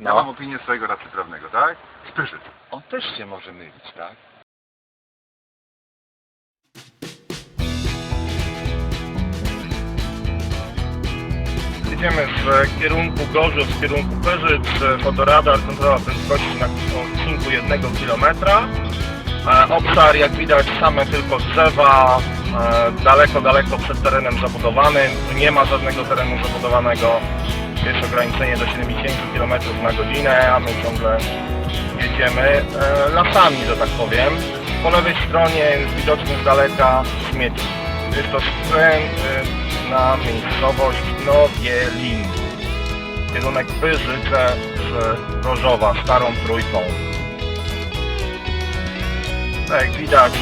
Ja mam No. opinię swojego radcy prawnego, tak? Spyszyd. On też się może mylić, tak? Jedziemy z kierunku Gorzów, w kierunku Pyrzyc, fotoradar, kontrola prędkości na odcinku jednego kilometra. E, Obszar, jak widać, same tylko drzewa, e, daleko, daleko przed terenem zabudowanym. Nie ma żadnego terenu zabudowanego. Jest ograniczenie do 70 km na godzinę, a my ciągle jedziemy e, lasami, że tak powiem. Po lewej stronie jest widoczny z daleka śmieci. Jest to skręt e, na miejscowość Nowielin. Kierunek Pyrzyce z Gorzowa, Starą Trójką. Tak jak widać,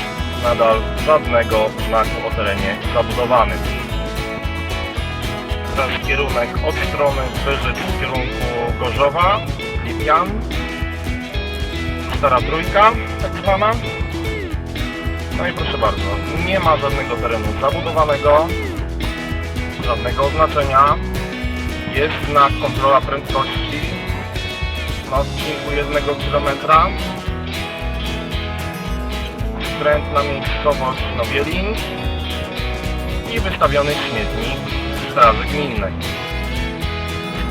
nadal żadnego znaku o terenie zabudowanym. Teraz kierunek od strony Pyrzyc w kierunku Gorzowa, Lipian, Stara Trójka, tak zwana. No i proszę bardzo, nie ma żadnego terenu zabudowanego, żadnego oznaczenia. Jest znak kontrola prędkości na odcinku jednego kilometra. Skręt na miejscowość Nowielin i wystawiony śmietnik Straży Gminnej.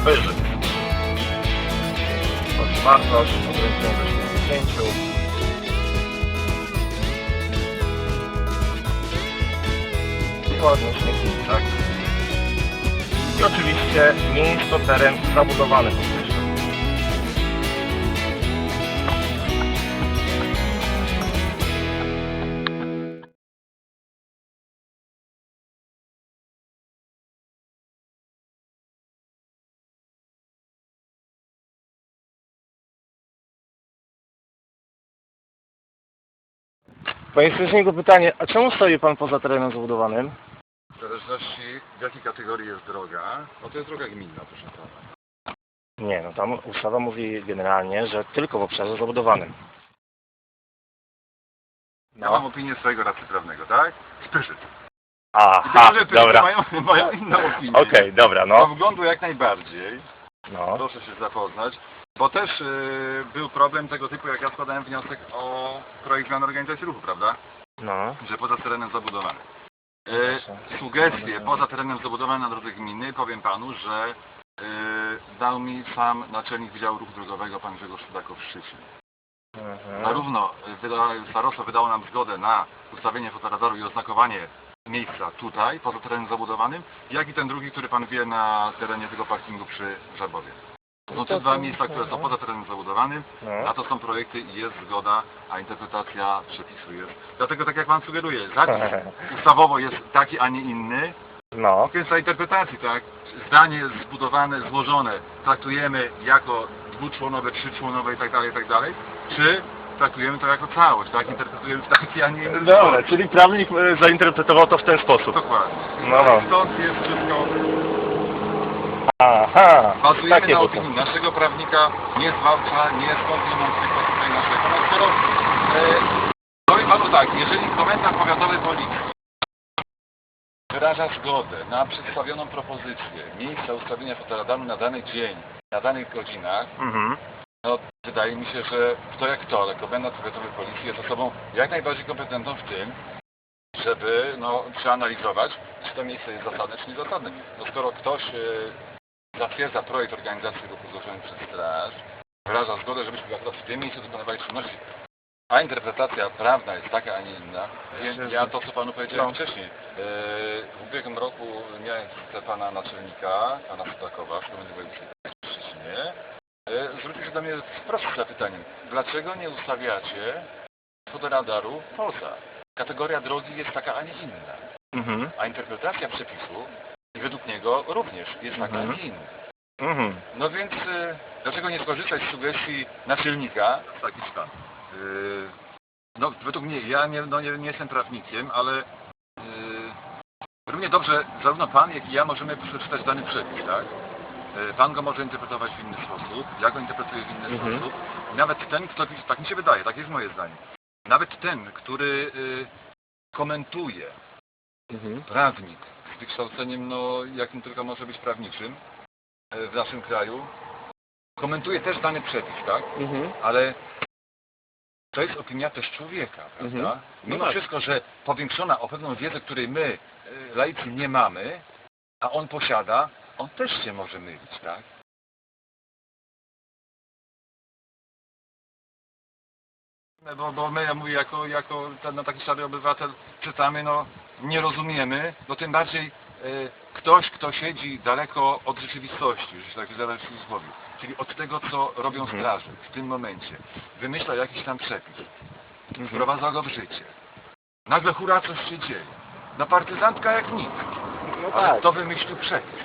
Wyżyt. Wartość ograniczona do 70. I ładny śmietnik, tak. I oczywiście nie zabudowany Panie strażniku pytanie, a czemu stoi Pan poza terenem zabudowanym? W zależności w jakiej kategorii jest droga, no to jest droga gminna, proszę pana. Nie, no tam ustawa mówi generalnie, że tylko w obszarze zabudowanym. Ja mam opinię swojego radcy prawnego, tak? Spyszyd. I Aha, dobra. mają, mają inną opinię. Okej, dobra, No. no. wglądu jak najbardziej. No. Proszę się zapoznać. Bo też y, był problem tego typu, jak ja składałem wniosek o projekt zmiany organizacji ruchu, prawda? No. Że poza terenem zabudowanym. Y, sugestie poza terenem zabudowanym na drodze gminnej, powiem panu, że y, dał mi sam naczelnik Wydziału Ruchu Drogowego, pan Grzegorz Sudakow w Szczecinie. Mhm. Zarówno wyda, starostwo wydało nam zgodę na ustawienie fotoradaru i oznakowanie miejsca tutaj, poza terenem zabudowanym, jak i ten drugi, który pan wie na terenie tego parkingu przy Żabowie. Są te dwa miejsca, które są poza terenem zabudowanym, a No. to są projekty i jest zgoda, a interpretacja przepisu jest. Dlatego tak jak pan sugeruje, zapis ustawowo jest taki, a nie inny, No. kwestia interpretacji, tak? Zdanie zbudowane, złożone traktujemy jako dwuczłonowe, trzyczłonowe i tak dalej, i tak dalej, czy traktujemy to jako całość, tak? Interpretujemy w taki, a nie inny Dobra, sposób. czyli prawnik e, zainterpretował to w ten sposób. Dokładnie. No, no. Stąd jest wszystko, Aha, bazujemy takie na to. opinii naszego prawnika, nie zwalcza, nie skądinącego tutaj naszego. No skoro, e, powiem panu tak, jeżeli komendant powiatowy policji wyraża zgodę na przedstawioną propozycję miejsca ustawienia fotoradaru na dany dzień, na danych godzinach, Mhm. No wydaje mi się, że kto jak kto, ale komendant powiatowy policji jest osobą jak najbardziej kompetentną w tym, żeby no, przeanalizować, czy to miejsce jest zasadne, czy niezasadne. No skoro ktoś e, zatwierdza projekt organizacji ruchu złożony przez straż, wyraża zgodę, żebyśmy akurat w tym miejscu wykonywali czynności, a interpretacja prawna jest taka, a nie inna, więc ja to, co panu powiedziałem No. wcześniej, e, w ubiegłym roku miałem wizytę pana naczelnika, pana Sudakowa w Komendzie Wojewódzkiej w Szczecinie, Zwrócił się do mnie z prostym zapytaniem. Dlaczego nie ustawiacie fotoradaru w Polsce? Kategoria drogi jest taka, a nie inna. Mhm. A interpretacja przepisu według niego również jest taka, Mhm. a nie inna. Mhm. No więc e, dlaczego nie skorzystać z sugestii naczelnika? Taki stan. Yy, no według mnie, ja nie, no, nie, nie jestem prawnikiem, ale yy, równie dobrze zarówno pan, jak i ja możemy przeczytać dany przepis, tak? Yy, Pan go może interpretować w inny sposób, ja go interpretuję w inny Mhm. sposób. Nawet ten, kto, tak mi się wydaje, tak jest moje zdanie. Nawet ten, który yy, komentuje Mhm. prawnik z wykształceniem, no jakim tylko może być prawniczym e, w naszym kraju, komentuje też dany przepis, tak? Mhm. Ale to jest opinia też człowieka, prawda? Mhm. Mimo No tak. wszystko, że powiększona o pewną wiedzę, której my, y, laicy, nie mamy, a on posiada, on też się może mylić, tak? No Bo, bo my, ja mówię, jako, jako ten, no, taki szary obywatel czytamy, no nie rozumiemy, no tym bardziej y, ktoś, kto siedzi daleko od rzeczywistości, że się tak wyrażę w cudzysłowie, czyli od tego, co robią Mhm. straże w tym momencie, wymyśla jakiś tam przepis, Mhm. wprowadza go w życie. Nagle hura, coś się dzieje. Na partyzantka jak nic. No Ale tak. kto wymyślił przepis?